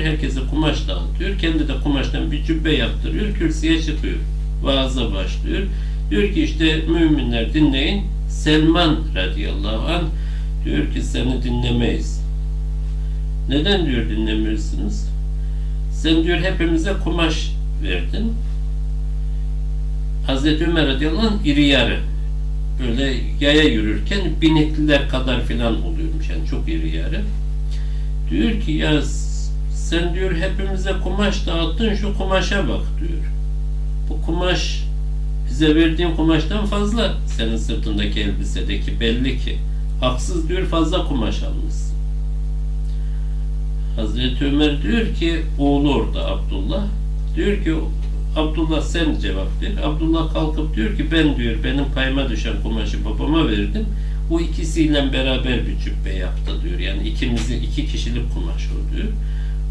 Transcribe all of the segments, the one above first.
Herkese kumaş dağıtıyor. Kendi de kumaştan bir cübbe yaptırıyor. Kürsüye çıkıyor. Vaaza başlıyor. Diyor ki işte müminler dinleyin. Selman radıyallahu anh diyor ki seni dinlemeyiz. Neden diyor dinlemiyorsunuz? Sen diyor hepimize kumaş verdin. Hazreti Ömer radıyallahu anh iri yarı. Böyle yaya yürürken binekliler kadar filan oluyormuş yani çok iri yarı. Diyor ki ya sen diyor hepimize kumaş dağıttın şu kumaşa bak diyor. Bu kumaş bize verdiğin kumaştan fazla senin sırtındaki elbisedeki belli ki. Haksız diyor fazla kumaş almışsın. Hazreti Ömer diyor ki oğlu orada Abdullah. Diyor ki Abdullah sen cevap ver. Abdullah kalkıp diyor ki ben diyor benim payıma düşen kumaşı babama verdim. O ikisiyle beraber bir cübbe yaptı diyor. Yani ikimizin iki kişilik kumaş o diyor.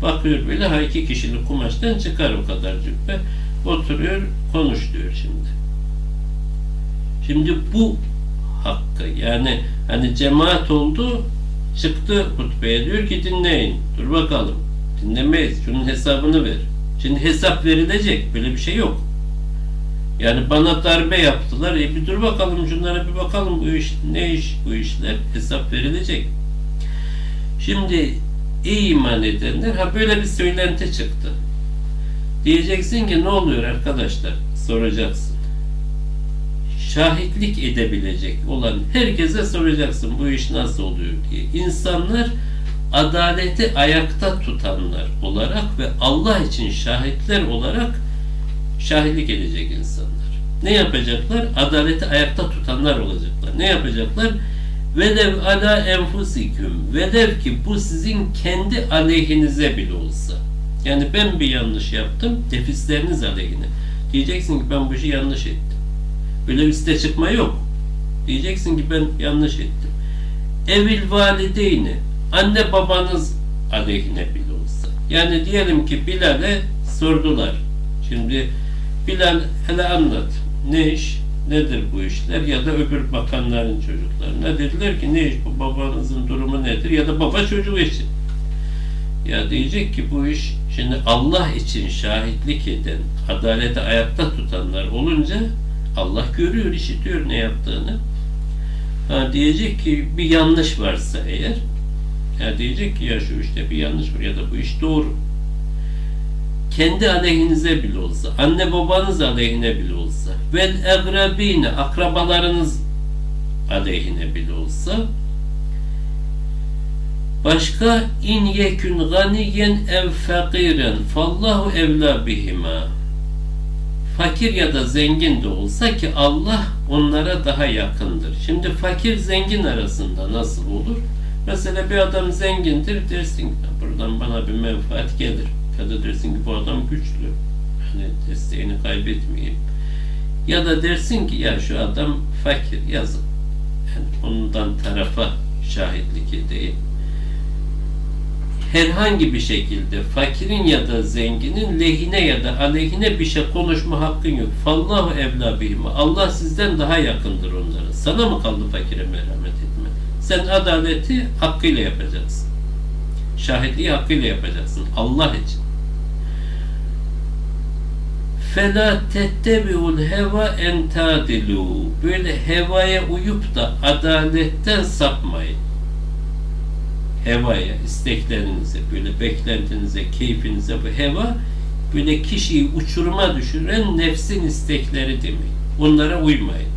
Bakıyor böyle ha iki kişilik kumaştan çıkar o kadar cübbe. Oturuyor konuş diyor şimdi. Şimdi bu hakkı yani hani cemaat oldu çıktı hutbeye diyor ki dinleyin. Dur bakalım. Dinlemeyiz. Şunun hesabını ver. Şimdi hesap verilecek. Böyle bir şey yok. Yani bana darbe yaptılar. E bir dur bakalım şunlara bir bakalım bu iş ne iş bu işler hesap verilecek. Şimdi iyi iman edenler ha böyle bir söylenti çıktı. Diyeceksin ki ne oluyor arkadaşlar? Soracaksın. Şahitlik edebilecek olan herkese soracaksın bu iş nasıl oluyor diye. İnsanlar adaleti ayakta tutanlar olarak ve Allah için şahitler olarak şahitlik edecek insanlar. Ne yapacaklar? Adaleti ayakta tutanlar olacaklar. Ne yapacaklar? Velev ala enfusiküm. Velev ki bu sizin kendi aleyhinize bile olsa. Yani ben bir yanlış yaptım, nefisleriniz aleyhine. Diyeceksin ki ben bu işi yanlış ettim. Böyle üste çıkma yok. Diyeceksin ki ben yanlış ettim. Evil valideyni, anne babanız aleyhine bile olsa. Yani diyelim ki Bilal'e sordular. Şimdi Bilal hele anlat. Ne iş? Nedir bu işler? Ya da öbür bakanların çocuklarına dediler ki ne iş bu babanızın durumu nedir? Ya da baba çocuğu için. Ya diyecek ki bu iş şimdi Allah için şahitlik eden, adaleti ayakta tutanlar olunca Allah görüyor, işitiyor ne yaptığını. Ha diyecek ki bir yanlış varsa eğer ya diyecek ki ya şu işte bir yanlış var ya da bu iş doğru. Kendi aleyhinize bile olsa, anne babanız aleyhine bile olsa, vel egrabine, akrabalarınız aleyhine bile olsa, başka in yekün ganiyen ev fakiren fallahu evla bihima fakir ya da zengin de olsa ki Allah onlara daha yakındır. Şimdi fakir zengin arasında nasıl olur? Mesela bir adam zengindir dersin buradan bana bir menfaat gelir. Ya da dersin ki bu adam güçlü. Hani desteğini kaybetmeyeyim. Ya da dersin ki ya şu adam fakir yazık. Yani ondan tarafa şahitlik edeyim. Herhangi bir şekilde fakirin ya da zenginin lehine ya da aleyhine bir şey konuşma hakkın yok. Fallahu evla. Allah sizden daha yakındır onlara. Sana mı kaldı fakire merhamet etme? Sen adaleti hakkıyla yapacaksın. Şahitliği hakkıyla yapacaksın. Allah için. فَلَا تَتَّبِعُ الْهَوَا اَنْ تَعْدِلُوا Böyle hevaya uyup da adaletten sapmayın. Hevaya, isteklerinize, böyle beklentinize, keyfinize bu heva böyle kişiyi uçuruma düşüren nefsin istekleri demek. Onlara uymayın.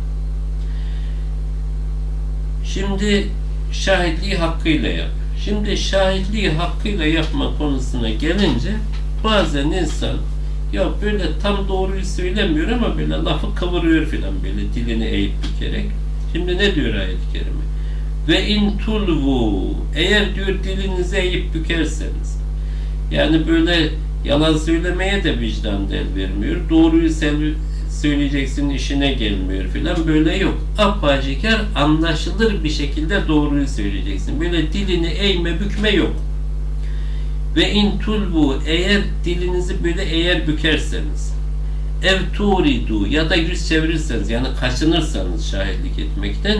Şimdi şahitliği hakkıyla yap. Şimdi şahitliği hakkıyla yapma konusuna gelince bazen insan ya böyle tam doğruyu söylemiyor ama böyle lafı kıvırıyor filan böyle dilini eğip bükerek. Şimdi ne diyor ayet-i kerime? Ve in tulvu eğer diyor dilinizi eğip bükerseniz yani böyle yalan söylemeye de vicdan el vermiyor. Doğruyu söyleyeceksin işine gelmiyor filan böyle yok. Apaçıkar anlaşılır bir şekilde doğruyu söyleyeceksin. Böyle dilini eğme bükme yok. Ve in tulbu eğer dilinizi böyle eğer bükerseniz ev turidu ya da yüz çevirirseniz yani kaçınırsanız şahitlik etmekten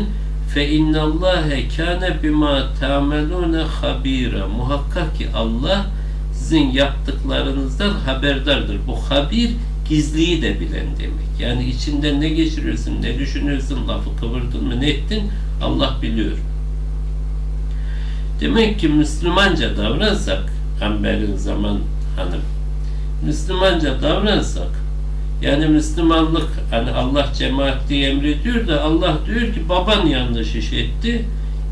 fe innallâhe kâne bimâ ta'melûne habîra muhakkak ki Allah sizin yaptıklarınızdan haberdardır. Bu habir gizliyi de bilen demek. Yani içinden ne geçiriyorsun, ne düşünüyorsun, lafı kıvırdın mı, ne ettin Allah biliyor. Demek ki Müslümanca davransak, Amber'in zaman hanım, Müslümanca davransak, yani Müslümanlık, hani Allah cemaat diye emrediyor da Allah diyor ki baban yanlış iş etti,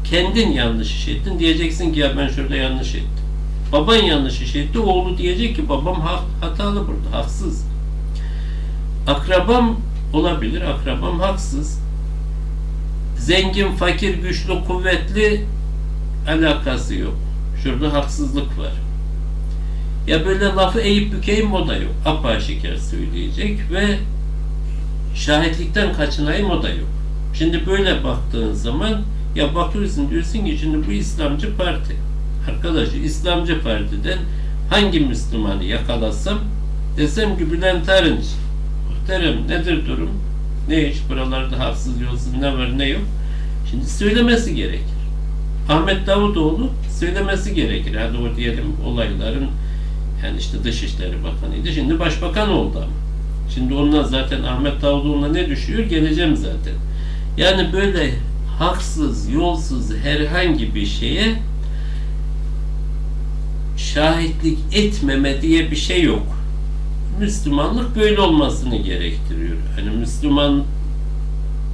kendin yanlış iş ettin. Diyeceksin ki ya ben şurada yanlış ettim. Baban yanlış iş etti, oğlu diyecek ki babam hatalı burada, haksız. Akrabam olabilir, akrabam haksız. Zengin, fakir, güçlü, kuvvetli alakası yok. Şurada haksızlık var. Ya böyle lafı eğip bükeyim o da yok. Apaşikar söyleyecek ve şahitlikten kaçınayım o da yok. Şimdi böyle baktığın zaman ya bakıyorsun diyorsun ki şimdi bu İslamcı parti. Arkadaşı İslamcı partiden hangi Müslümanı yakalasam desem ki Bülent Arınç muhterem nedir durum? Ne iş buralarda haksız yolsuz ne var ne yok? Şimdi söylemesi gerekir. Ahmet Davutoğlu söylemesi gerekir. Hadi o diyelim olayların yani işte Dışişleri Bakanıydı. Şimdi Başbakan oldu ama. Şimdi ondan zaten Ahmet Davutoğlu'na ne düşüyor? Geleceğim zaten. Yani böyle haksız, yolsuz herhangi bir şeye şahitlik etmeme diye bir şey yok. Müslümanlık böyle olmasını gerektiriyor. Hani Müslüman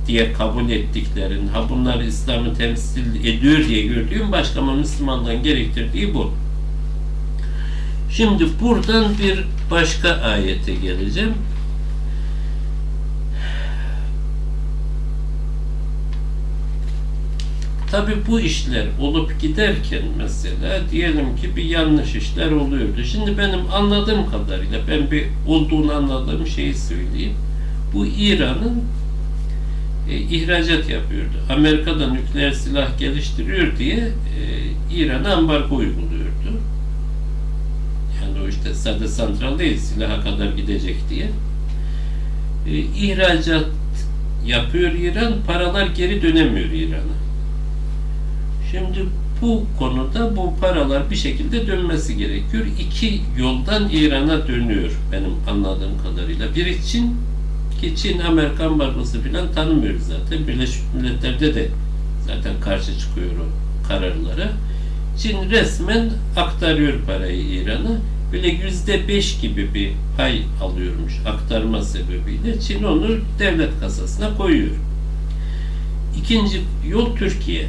diye kabul ettiklerin, ha bunlar İslam'ı temsil ediyor diye gördüğüm başka ama Müslümandan gerektirdiği bu. Şimdi buradan bir başka ayete geleceğim. Tabi bu işler olup giderken mesela diyelim ki bir yanlış işler oluyordu. Şimdi benim anladığım kadarıyla ben bir olduğunu anladığım şeyi söyleyeyim. Bu İran'ın e, ihracat yapıyordu. Amerika'da nükleer silah geliştiriyor diye e, İran'a ambargo uyguluyordu. Yani o işte sadece santral değil silaha kadar gidecek diye. E, ihracat yapıyor İran, paralar geri dönemiyor İran'a. Şimdi bu konuda bu paralar bir şekilde dönmesi gerekiyor. İki yoldan İran'a dönüyor benim anladığım kadarıyla. Biri Çin, ki Çin Amerikan ambargosu falan tanımıyor zaten. Birleşmiş Milletler'de de zaten karşı çıkıyor o kararlara. Çin resmen aktarıyor parayı İran'a. Böyle yüzde beş gibi bir pay alıyormuş aktarma sebebiyle. Çin onu devlet kasasına koyuyor. İkinci yol Türkiye.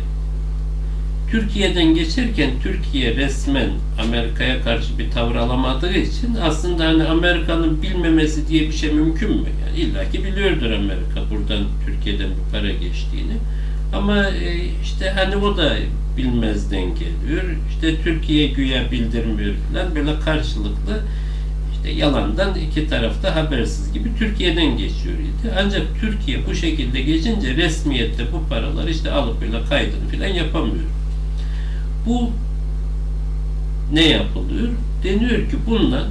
Türkiye'den geçerken Türkiye resmen Amerika'ya karşı bir tavır alamadığı için aslında hani Amerika'nın bilmemesi diye bir şey mümkün mü? Yani illaki biliyordur Amerika buradan Türkiye'den bir para geçtiğini. Ama e, işte hani o da bilmezden geliyor. İşte Türkiye güya bildirmiyor falan böyle karşılıklı işte yalandan iki tarafta habersiz gibi Türkiye'den geçiyor. Ancak Türkiye bu şekilde geçince resmiyette bu paraları işte alıp böyle kaydını falan yapamıyor. Bu ne yapılıyor? Deniyor ki bundan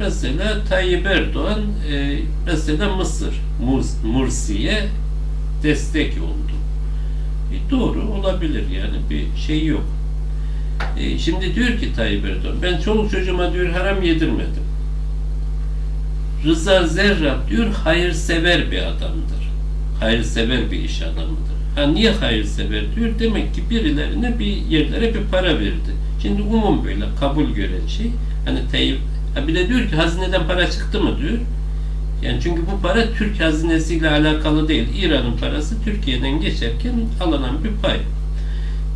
mesela Tayyip Erdoğan e, mesela Mısır Murs, Mursi'ye destek oldu. E, doğru olabilir yani bir şey yok. E, şimdi diyor ki Tayyip Erdoğan ben çoluk çocuğuma diyor haram yedirmedim. Rıza Zerrab diyor hayırsever bir adamdır. Hayırsever bir iş adamıdır. Ha niye hayırsever diyor? Demek ki birilerine bir yerlere bir para verdi. Şimdi umum böyle kabul gören şey. Hani Tayyip ha bir de diyor ki hazineden para çıktı mı diyor. Yani çünkü bu para Türk hazinesiyle alakalı değil. İran'ın parası Türkiye'den geçerken alınan bir pay.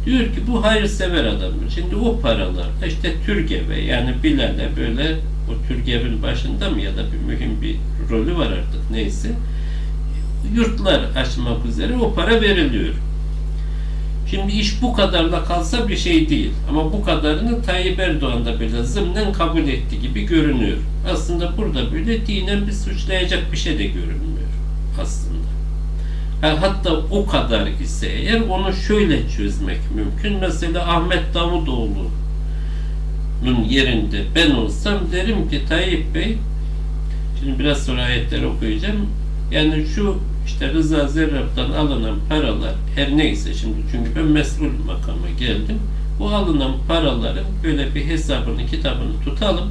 Diyor ki bu hayırsever adamdır. Şimdi o paralar işte Türgev'e yani Bilal'e böyle o Türgev'in başında mı ya da bir mühim bir rolü var artık neyse yurtlar açmak üzere o para veriliyor. Şimdi iş bu kadarla kalsa bir şey değil. Ama bu kadarını Tayyip Erdoğan da böyle zımnen kabul etti gibi görünüyor. Aslında burada böyle dinen bir suçlayacak bir şey de görünmüyor aslında. hatta o kadar ise eğer onu şöyle çözmek mümkün. Mesela Ahmet Davutoğlu'nun yerinde ben olsam derim ki Tayyip Bey şimdi biraz sonra ayetleri okuyacağım. Yani şu işte Rıza Zerrab'dan alınan paralar her neyse şimdi çünkü ben mesul makama geldim. Bu alınan paraların böyle bir hesabını, kitabını tutalım.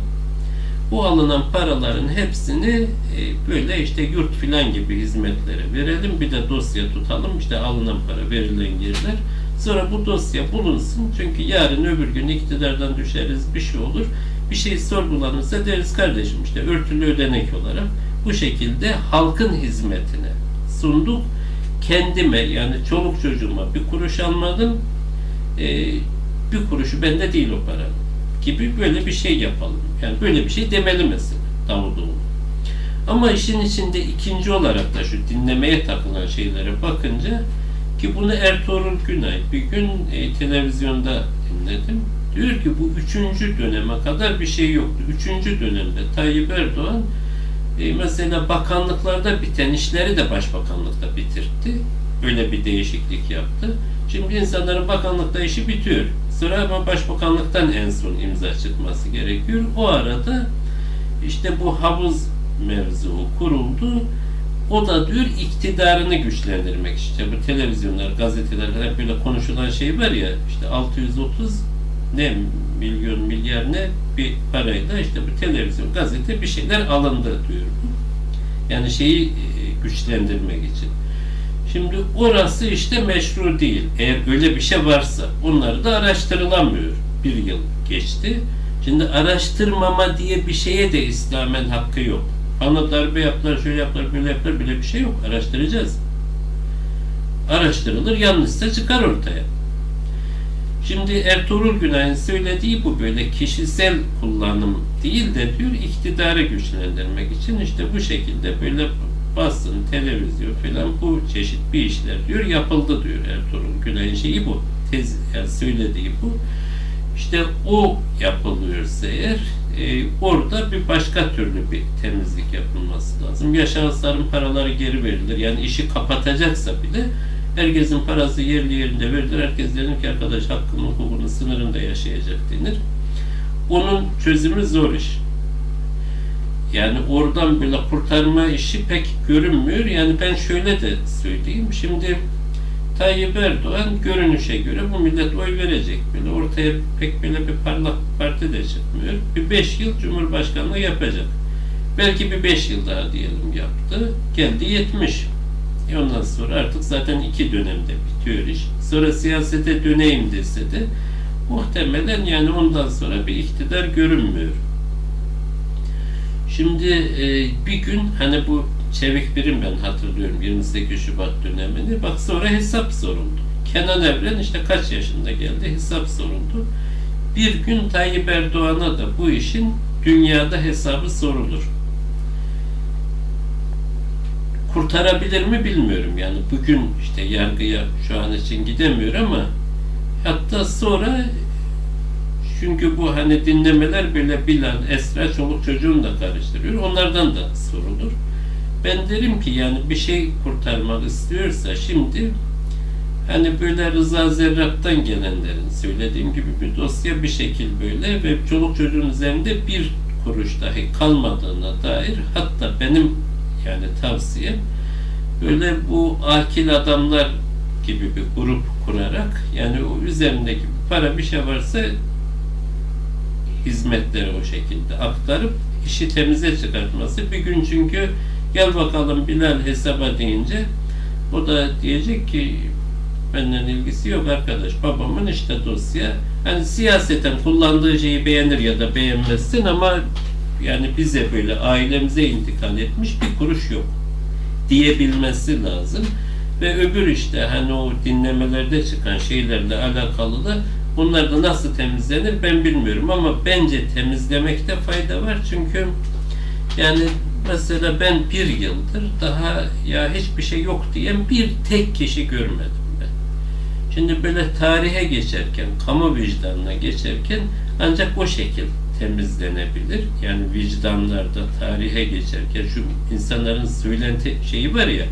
Bu alınan paraların hepsini e, böyle işte yurt filan gibi hizmetlere verelim. Bir de dosya tutalım. İşte alınan para, verilen yerler. Sonra bu dosya bulunsun. Çünkü yarın öbür gün iktidardan düşeriz, bir şey olur. Bir şey sorgulanırsa deriz kardeşim işte örtülü ödenek olarak bu şekilde halkın hizmetine sunduk. Kendime yani çoluk çocuğuma bir kuruş almadım. Ee, bir kuruşu bende değil o para gibi böyle bir şey yapalım. Yani böyle bir şey demeli mesela Davutoğlu. Ama işin içinde ikinci olarak da şu dinlemeye takılan şeylere bakınca ki bunu Ertuğrul Günay bir gün e, televizyonda dinledim. Diyor ki bu üçüncü döneme kadar bir şey yoktu. Üçüncü dönemde Tayyip Erdoğan e, mesela bakanlıklarda biten işleri de başbakanlıkta bitirdi. Öyle bir değişiklik yaptı. Şimdi insanların bakanlıkta işi bitiyor. Sıra ama başbakanlıktan en son imza çıkması gerekiyor. O arada işte bu havuz mevzu kuruldu. O da diyor iktidarını güçlendirmek işte bu televizyonlar, gazeteler hep böyle konuşulan şey var ya işte 630 ne milyon milyar ne bir parayla işte bu televizyon, gazete bir şeyler alındı diyor. Yani şeyi güçlendirmek için. Şimdi orası işte meşru değil. Eğer öyle bir şey varsa onları da araştırılamıyor. Bir yıl geçti. Şimdi araştırmama diye bir şeye de İslam'ın hakkı yok. Bana darbe yaptılar, şöyle yaptılar, böyle yaptılar, bile bir şey yok. Araştıracağız. Araştırılır, yanlışsa çıkar ortaya. Şimdi Ertuğrul Günay'ın söylediği bu böyle kişisel kullanım değil de diyor iktidarı güçlendirmek için işte bu şekilde böyle basın, televizyon falan bu çeşit bir işler diyor yapıldı diyor Ertuğrul Günay'ın şeyi bu. Tez, yani söylediği bu. İşte o yapılıyorsa eğer e, orada bir başka türlü bir temizlik yapılması lazım. Ya şahısların paraları geri verilir. Yani işi kapatacaksa bile herkesin parası yerli yerinde verilir. Herkes denir ki arkadaş hakkını, hukukunu sınırında yaşayacak denir. Onun çözümü zor iş. Yani oradan böyle kurtarma işi pek görünmüyor. Yani ben şöyle de söyleyeyim. Şimdi Tayyip Erdoğan görünüşe göre bu millet oy verecek. Böyle ortaya pek böyle bir parlak parti de çıkmıyor. Bir beş yıl Cumhurbaşkanlığı yapacak. Belki bir beş yıl daha diyelim yaptı. Geldi yetmiş. E ondan sonra artık zaten iki dönemde bitiyor iş. Sonra siyasete döneyim dese de muhtemelen yani ondan sonra bir iktidar görünmüyor. Şimdi e, bir gün hani bu Çevik Birim ben hatırlıyorum 28 Şubat dönemini. Bak sonra hesap soruldu. Kenan Evren işte kaç yaşında geldi hesap soruldu. Bir gün Tayyip Erdoğan'a da bu işin dünyada hesabı sorulur. Kurtarabilir mi bilmiyorum yani bugün işte yargıya şu an için gidemiyor ama hatta sonra çünkü bu hani dinlemeler böyle Bilal, Esra, çoluk çocuğunu da karıştırıyor. Onlardan da sorulur. Ben derim ki yani bir şey kurtarmak istiyorsa şimdi hani böyle Rıza Zerrab'dan gelenlerin söylediğim gibi bir dosya bir şekil böyle ve çoluk çocuğun üzerinde bir kuruş dahi kalmadığına dair hatta benim yani tavsiyem böyle bu akil adamlar gibi bir grup kurarak yani o üzerindeki para bir şey varsa hizmetleri o şekilde aktarıp işi temize çıkartması. Bir gün çünkü gel bakalım Bilal hesaba deyince o da diyecek ki benden ilgisi yok arkadaş. Babamın işte dosya. Hani siyaseten kullandığı şeyi beğenir ya da beğenmezsin ama yani bize böyle ailemize intikal etmiş bir kuruş yok diyebilmesi lazım. Ve öbür işte hani o dinlemelerde çıkan şeylerle alakalı da Bunlar da nasıl temizlenir ben bilmiyorum ama bence temizlemekte fayda var çünkü yani mesela ben bir yıldır daha ya hiçbir şey yok diyen bir tek kişi görmedim. Şimdi böyle tarihe geçerken, kamu vicdanına geçerken ancak o şekil temizlenebilir. Yani vicdanlarda tarihe geçerken şu insanların söylenti şeyi var ya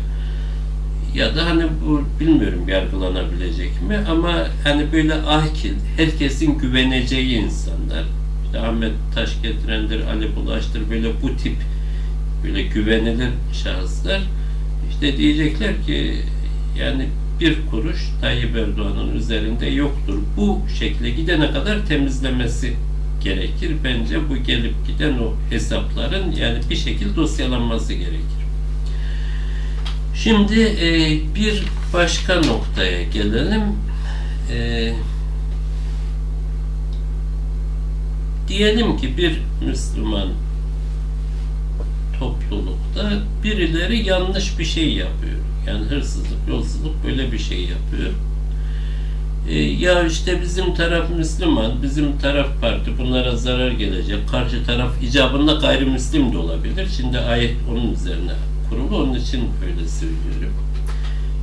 ya da hani bu bilmiyorum yargılanabilecek mi ama hani böyle akil, herkesin güveneceği insanlar işte Ahmet Taş getirendir, Ali Bulaş'tır böyle bu tip böyle güvenilir şahıslar işte diyecekler ki yani bir kuruş Tayyip Erdoğan'ın üzerinde yoktur. Bu şekle gidene kadar temizlemesi gerekir. Bence bu gelip giden o hesapların yani bir şekilde dosyalanması gerekir. Şimdi e, bir başka noktaya gelelim. E, diyelim ki bir Müslüman toplulukta birileri yanlış bir şey yapıyor. Yani hırsızlık, yolsuzluk böyle bir şey yapıyor. E, ya işte bizim taraf Müslüman, bizim taraf parti bunlara zarar gelecek. Karşı taraf icabında gayrimüslim de olabilir. Şimdi ayet onun üzerine kurulu. Onun için böyle söylüyorum.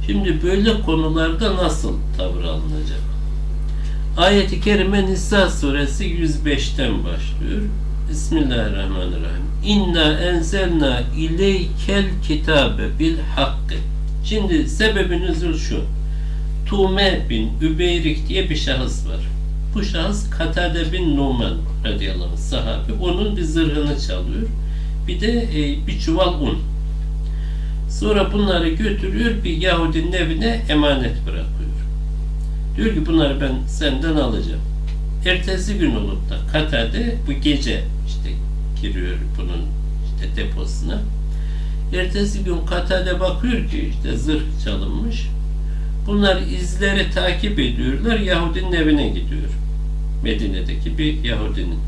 Şimdi böyle konularda nasıl tavır alınacak? Ayet-i Kerime Nisa suresi 105'ten başlıyor. Bismillahirrahmanirrahim. İnna enzelna ileykel kitabe bil hakkı. Şimdi sebebi nüzul şu. Tume bin Übeyrik diye bir şahıs var. Bu şahıs Katade bin Numan radıyallahu anh sahabe. Onun bir zırhını çalıyor. Bir de e, bir çuval un. Sonra bunları götürüyor bir Yahudinin evine emanet bırakıyor. Diyor ki bunları ben senden alacağım. Ertesi gün olup da Katade bu gece işte giriyor bunun işte deposuna. Ertesi gün Katade bakıyor ki işte zırh çalınmış. Bunlar izleri takip ediyorlar. Yahudinin evine gidiyor. Medine'deki bir Yahudinin.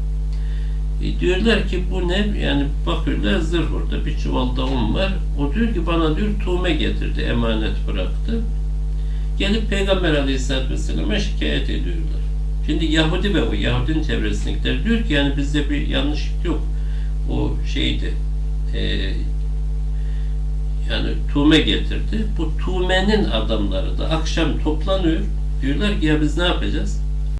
E diyorlar ki bu ne? Yani bakıyorlar zırh orada bir çuval da un var. O diyor ki bana diyor tuğme getirdi, emanet bıraktı. Gelip Peygamber Aleyhisselatü Vesselam'a şikayet ediyorlar. Şimdi Yahudi ve o Yahudinin çevresindekiler diyor ki yani bizde bir yanlışlık yok. O şeydi e, yani tuğme getirdi. Bu tuğmenin adamları da akşam toplanıyor. Diyorlar ki ya biz ne yapacağız?